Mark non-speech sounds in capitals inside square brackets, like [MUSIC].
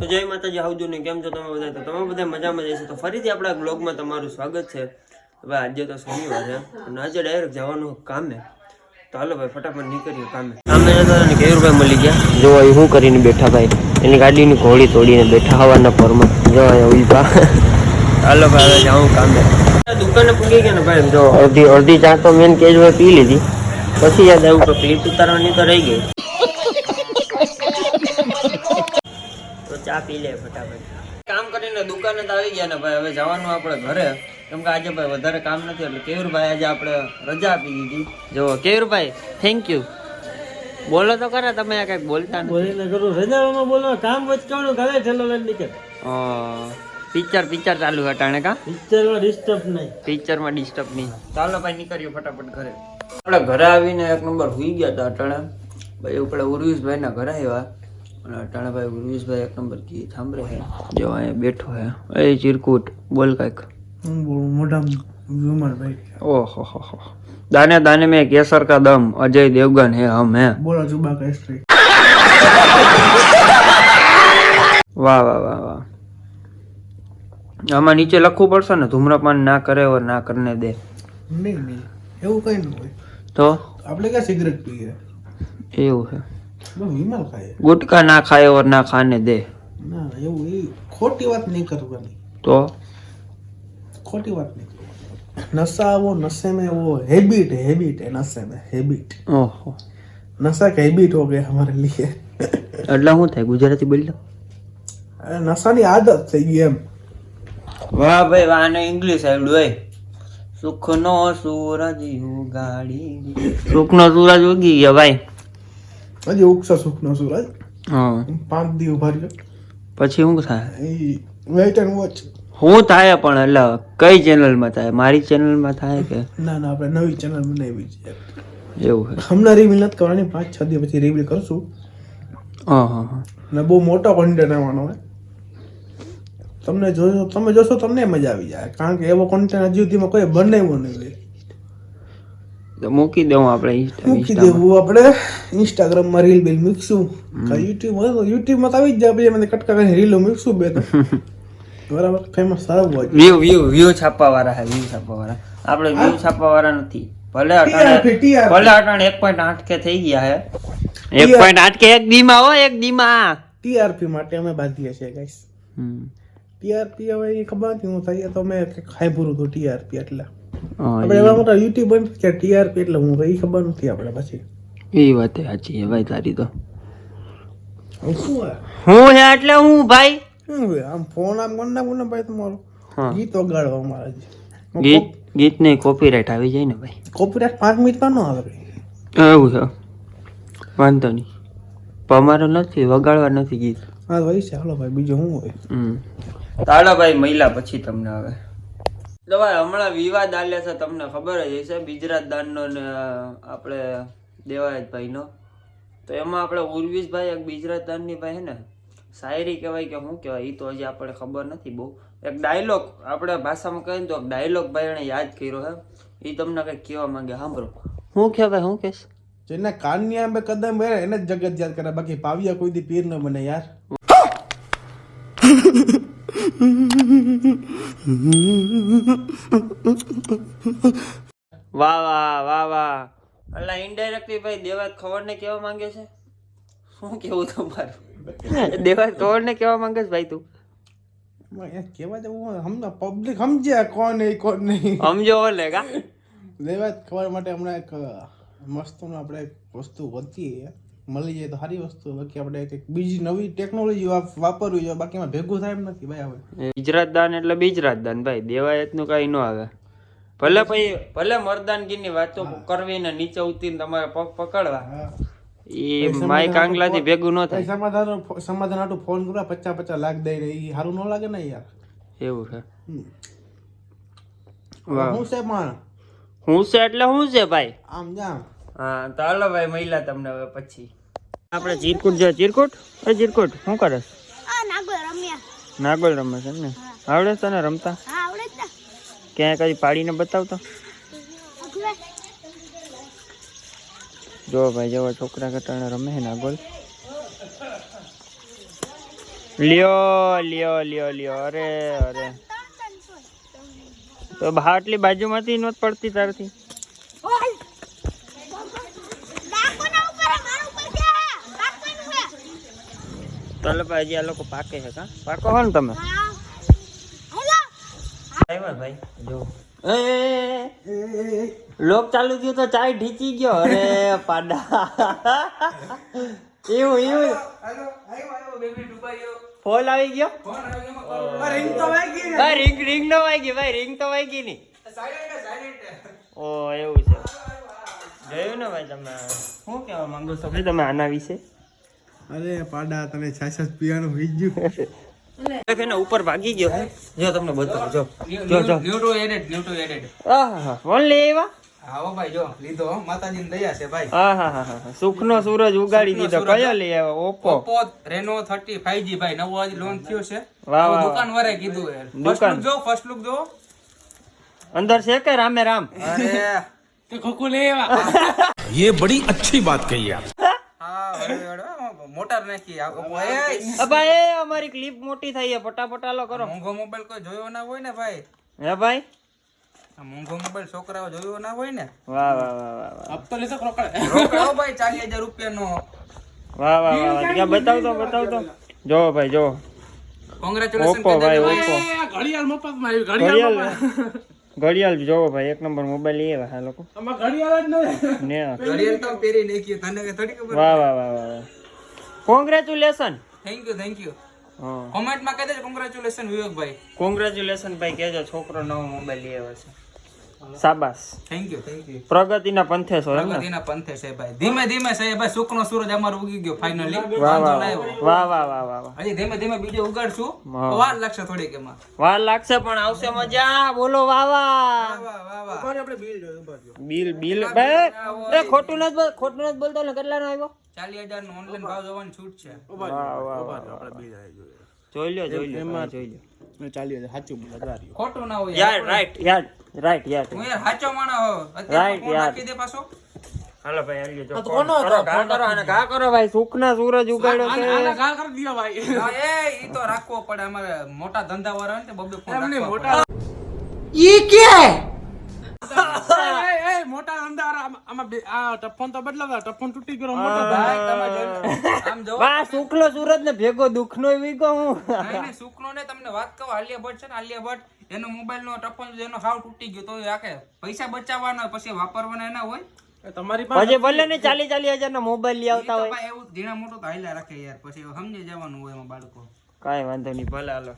તો જય માતાજી આવજો ને કેમ છો તમે બધા? તો તમે બધા મજામાં જઈશું તો ફરીથી આપણા બ્લોગમાં તમારું સ્વાગત છે. હવે આજે તો શનિવાર છે અને આજે ડાયરેક્ટ જવાનું કામે. તો હાલો ભાઈ, ફટાફટ નીકળીએ કામે. કામે જતા અને કેયુરભાઈ મળી ગયા. જો એ શું કરીને બેઠા ભાઈ? એની ગાડીની ઘોડી તોડીને બેઠા હવાના પરમાં. જો ઉલ્પા હાલો ભાઈ, હવે જાઉં કામે. દુકાને પૂગી ગયા ને ભાઈ જો અડધી અડધી ચા તો મેન કેજ પી લીધી. પછી યાદ આવ્યું કે ક્લિપ ઉતારવાની તો રહી ગઈ. ચા પી લે ફટાફટ. કામ કરીને દુકાને તો આવી ગયા ને ભાઈ હવે જવાનું આપણે ઘરે. કેમ કે આજે ભાઈ વધારે કામ નથી એટલે કેયુરભાઈ આજે આપણે રજા આપી દીધી. જો કેયુરભાઈ થેન્ક યુ બોલો તો ખરા તમે આ કંઈક બોલતા બોલીને કરું રજાઓમાં બોલો કામ વચકાણું ઘરે ઠેલો લઈને નીકળ. પિક્ચર પિક્ચર ચાલુ હટાણે કા? પિક્ચરમાં ડિસ્ટર્બ નહીં. પિક્ચરમાં ડિસ્ટર્બ નહીં. ચાલો ભાઈ નીકળ્યો ફટાફટ ઘરે. આપણે ઘરે આવીને એક નંબર હુઈ ગયા હતા અટાણે. ભાઈ આપણે ઉર્વિશભાઈના ઘરે આવ્યા. અને અટાણાભાઈ ગુરવીશભાઈ એક નંબર કી સાંભળે છે જો અહીંયા બેઠો હે. એ ચિરકુટ બોલ કાંઈક. ઓહો હો હો. દાને દાને મેં કેસર કા દમ અજય દેવગન હે હમ હે. બોલો જુબા કા વાહ વાહ વાહ વાહ. આમાં નીચે લખવું પડશે ને ધૂમ્રપાન ના કરે ઓર ના કરને દે. નહીં નહીં. એવું કઈ ન હોય. તો? આપણે ક્યાં સિગરેટ પીએ? એવું છે વિમલ ગુટકા ના ખાય ઓર ના ખાને દે. ના એવું એ ખોટી વાત નહીં કરવાની. તો? ખોટી વાત નહીં કરવાની. નશા વો નશે મેં વો હેબિટ હેબિટ એ નશે મેં હેબિટ ઓહો. નશા કે હેબિટ હો ગયા અમારે લીએ. એટલે શું થાય? ગુજરાતી બોલી લો. નશાની આદત થઈ ગઈ એમ. વાહ ભાઈ વાહ આને ઇંગ્લિશ આવડ્યું હોય સુખનો સૂરજ ઉગાડી. સુખનો સૂરજ ઉગી ગયો ભાઈ. હજી ઉગશે સુખનો સૂરજ હા. પાંચ દી ઊભા રહ્યો. પછી શું થાય? એ વેઇટ એન્ડ વોચ. હું થાય પણ એટલે કઈ ચેનલમાં થાય? મારી ચેનલમાં થાય કે? ના ના આપણે નવી ચેનલ બનાવી છે. એવું હમણાં રિવીલ નથી કરવાની પાંચ છ દિવસ પછી રિવીલ કરશું. હા હા ને બહુ મોટો કોન્ટેન્ટ આવવાનો હોય. તમને જોશો તમે જોશો તમને મજા આવી જાય. કારણ કે એવો કોન્ટેન્ટ હજી સુધીમાં કોઈ બનાવ્યો નહીં. તો મૂકી દઉં આપણે મૂકી. દેવું આપણે. ઇન્સ્ટાગ્રામમાં રીલ બીલ મૂકશું. યુટ્યુબ યુટ્યુબમાં તો આવી જ જાય પછી મને કટકા કરીને રીલો મૂકશું બે. [LAUGHS] બરાબર? ફેમસ સારું હોય. વ્યૂ વ્યૂ વ્યૂ છાપવા વાળા હે વ્યૂ છાપવા વાળા આપણે વ્યૂ છાપવા વાળા નથી. ભલે અટાણે. ભલે અટાણે એક પોઈન્ટ આઠ કે થઈ ગયા હે. એક પોઈન્ટ આઠ કે એક દીમાં હો એક દીમાં. ટીઆરપી માટે અમે બાંધીએ છીએ ગાઈસ હમ. ટીઆરપી હવે એ ખબર નથી હું થઈ તો મેં ખાઈ ખાઈપુરું હતું ટીઆરપી એટલે. આપણે એવા મોટા યુટ્યુબર કે ટીઆરપી એટલે હું એ ખબર નથી આપણે પછી. એ વાત સાચી છે ભાઈ તારી તો. હું હે એટલે હું ભાઈ? આમ ફોન આમ કરી નાખું ભાઈ તમારો. ગીત વગાડવા અમારા ગીત ગીત ને કોપીરાઇટ આવી જાય ને ભાઈ. કોપીરાઇટ પાંચ મિનિટમાં ન આવે એવું છે? વાંધો નહીં. અમારે નથી વગાડવા નથી ગીત. હા ભાઈ છે. હાલો ભાઈ બીજું શું હોય? તાળા ભાઈ મહિલા પછી તમને આવે. તો ભાઈ હમણાં વિવાદ આલે છે તમને ખબર જ હશે બીજરાત દાનનો ને આપણે દેવાયત ભાઈનો તો એમાં આપણે ઉર્વિશભાઈ એક બીજરાત દાનની ભાઈ ને શાયરી કહેવાય કે શું કહેવાય એ તો હજી આપણે ખબર નથી બહુ. એક ડાયલોગ આપણે ભાષામાં કહીએ ને તો ડાયલોગ ભાઈ એણે યાદ કર્યો હે એ તમને કંઈક કહેવા માંગે સાંભળો. શું કહેવાય શું કહેશ? જેને કાનની આંબે કદમ એને જ જગત યાદ કરે બાકી પાવિયા કોઈ દી પીર ન બને યાર. વાહ વાહ વાહ વાહ. એટલે ઇનડાયરેક્ટલી ભાઈ દેવાત ખવડને કેવા માંગે છે? શું કેવું તમારું? દેવાત ખવડને કેવા માંગે છે ભાઈ તું? કેવા જવું હમણાં પબ્લિક સમજ્યા કોણ નહીં કોણ નહીં. સમજો ઓલે કા? દેવાત ખબર માટે હમણાં એક મસ્ત આપણે વસ્તુ વધતી મળી જાય તો સારી વસ્તુ. બાકી આપણે કંઈક બીજી નવી ટેકનોલોજી વાપરવી જોઈએ. બાકી એમાં ભેગું થાય એમ નથી ભાઈ હવે ગુજરાત દાન એટલે બીજરાત દાન ભાઈ. દેવાયતનું નું કઈ ન આવે. ભલે ભાઈ ભલે મરદાનગીની વાતો કરવી ને નીચે ઉતરીને તમારે પગ પકડવા. એ કાંગલા થી ભેગું ન થાય. સમાધાન સમાધાન હાટું ફોન કરવા પચાસ પચાસ લાખ દઈ રહી સારું ન લાગે ને યાર. એવું છે. હું છે પણ? હું છે એટલે હું છે ભાઈ? આમ જામ. હા તો હાલો ભાઈ મહિલા તમને હવે પછી. આપણે ચીરકુટ જો ચીરકુટ એ ચીરકુટ શું કરે? આ નાગો રમ્યા. નાગોલ રમે છે એમ ને? આવડે છે તને રમતા? હા આવડે જ ને ક્યાંય કઈ પાડીને બતાવતો? જો ભાઈ જેવા છોકરા કટાણે રમે છે નાગોલ લ્યો લ્યો લ્યો લ્યો. અરે અરે. તો બહાર આટલી બાજુમાંથી નોત પડતી તારથી ડાકોના ઉપર હે, મારા ઉપર છે ડાકોનું ચાલો હજી આ લોકો પાકે છે કા? પાકો હો ને તમે? આવ્યા ભાઈ જો. લોક ચાલુ થયું તો ચાય ઢીચી ગયો. અરે પાડા. એવું એવું. ફોલ આવી ગયો? ભાઈ રિંગ રિંગ નો વાગી ભાઈ રિંગ તો વાગી ની ઓ એવું છે. જોયું ને ભાઈ તમે. શું કહેવા માંગો છો? તમે આના વિશે? અરે પાડા તને છાછ પીવાનું હોઈ ગયું એના ઉપર ભાગી ગયો હે જો તમને બતાવું જો જો જો ન્યુટો એડેડ ન્યુટો એડેડ આહા ફોન લઈ આવ્યા આવો ભાઈ જો લીધો માતાજીની દયા છે ભાઈ આહા સુખનો સૂરજ ઉગાડી દીધો સૂરજ. કયો લઈ આવ્યો ઓપ્પો ઓપ્પો રેનો 35 ભાઈ નવો આજે લોન્ચ થયો છે વાહ, વાહ, દુકાન વાળાએ કીધું એ ફર્સ્ટ દુકાન. લુક જો ફર્સ્ટ લુક જો અંદર છે કે રામે રામ અરે ये बड़ी अच्छी बात कही आप [LAUGHS] હા હળવે હળવે મોટર નાખી. એ અમારી ક્લિપ મોટી થઈ છે. ફટાફટાલો કરો. મોંઘો મોબાઈલ કોઈ જોયો ના હોય ને ભાઈ? હે ભાઈ? આ મોંઘો મોબાઈલ છોકરાઓ જોયો ના હોય ને? વાહ વાહ વાહ વાહ વાહ. રોકડો ભાઈ ચાલીસ હજાર રૂપિયાનો. વાહ વાહ વાહ વાહ. ક્યાં બતાવ તો બતાવ તો જો ભાઈ જો. કોંગ્રેચ્યુલેશન ઓપ્પો ભાઈ ઓપ્પો ઘડિયાળ મફતમાં આવી ઘડિયાળ ઘડિયાળ. જોવો ભાઈ એક નંબર મોબાઈલ લઈએ આ લોકો. આમાં ઘડિયાળ જ ને ઘડિયાળ તો પહેરી નાખી તને થોડી ખબર વાહ વાહ વાહ વાહ. Congratulation thank you thank you કોમેન્ટમાં કહી દેજો કોંગ્રેચ્યુલેશન વિવેકભાઈ. કોંગ્રેચ્યુલેશન ભાઈ કહેજો છોકરો નવો મોબાઈલ લઈ આવ્યો છે. સાબાસ થેન્ક યુ થેન્ક યુ પ્રગતિના પંથે છો પ્રગતિના પંથે છે ભાઈ. ધીમે ધીમે છે ભાઈ સુખનો સૂરજ અમારો ઉગી ગયો ફાઇનલી વાહ વાહ વાહ. વાહ વાહ વાહ હજી ધીમે ધીમે બીજો ઉગાડશું. વાર લાગશે થોડીક એમાં. વાર લાગશે પણ આવશે મજા. બોલો વાહ વાહ. વાહ બિલ બિલ બિલ. બે ખોટું નથી ખોટું નથી બોલતો ને કેટલાનો આવ્યો? ચાલીસ હજાર નો ઓનલાઈન ભાવ જોવાની છૂટ છે. જોઈ લ્યો જોઈ લ્યો જોઈ લ્યો. ચાલી હજાર સાચું બોલ ખોટું ના હોય યાર રાઈટ યાર રાઈટ યાર. હું યાર સાચો માણસ હો રાઈટ યાર. કીધે પાછો. હાલો ભાઈ હાલ્યો જો ફોન કરો ઘા કરો અને ઘા કરો ભાઈ સુખના સૂરજ ઉગાડ્યો છે. [LAUGHS] હા, એ ઈ તો રાખવો પડે. અમારે મોટા ધંધા વાળા હોય ને તે મોટા ઈ રાખવા પડે. મોટા અંધાર. આમાં આ ટફોન તો બદલાવા ટફોન તૂટી ગયો ભાઈ, તમે આમ જો વાહ સુખલો સૂરજ ને ભેગો દુઃખનો વીગો હું. નહીં, નહીં, શુક્લો ને તમને વાત કહું આલિયા ભટ્ટ છે ને આલિયા ભટ્ટ એનો મોબાઈલ નો ટપન એનો હાવ તૂટી ગયો તો રાખે. પૈસા બચાવવાના પછી વાપરવાના એના હોય. તમારી પછી ભલે ને ચાલી ચાલી હજાર નો મોબાઈલ લઈ આવતા હોય. એવું ધીણા મોટું તો હાલ્યા રાખે યાર પછી સમજી જવાનું હોય એમાં બાળકો. કઈ વાંધો નહીં ભલે હાલો.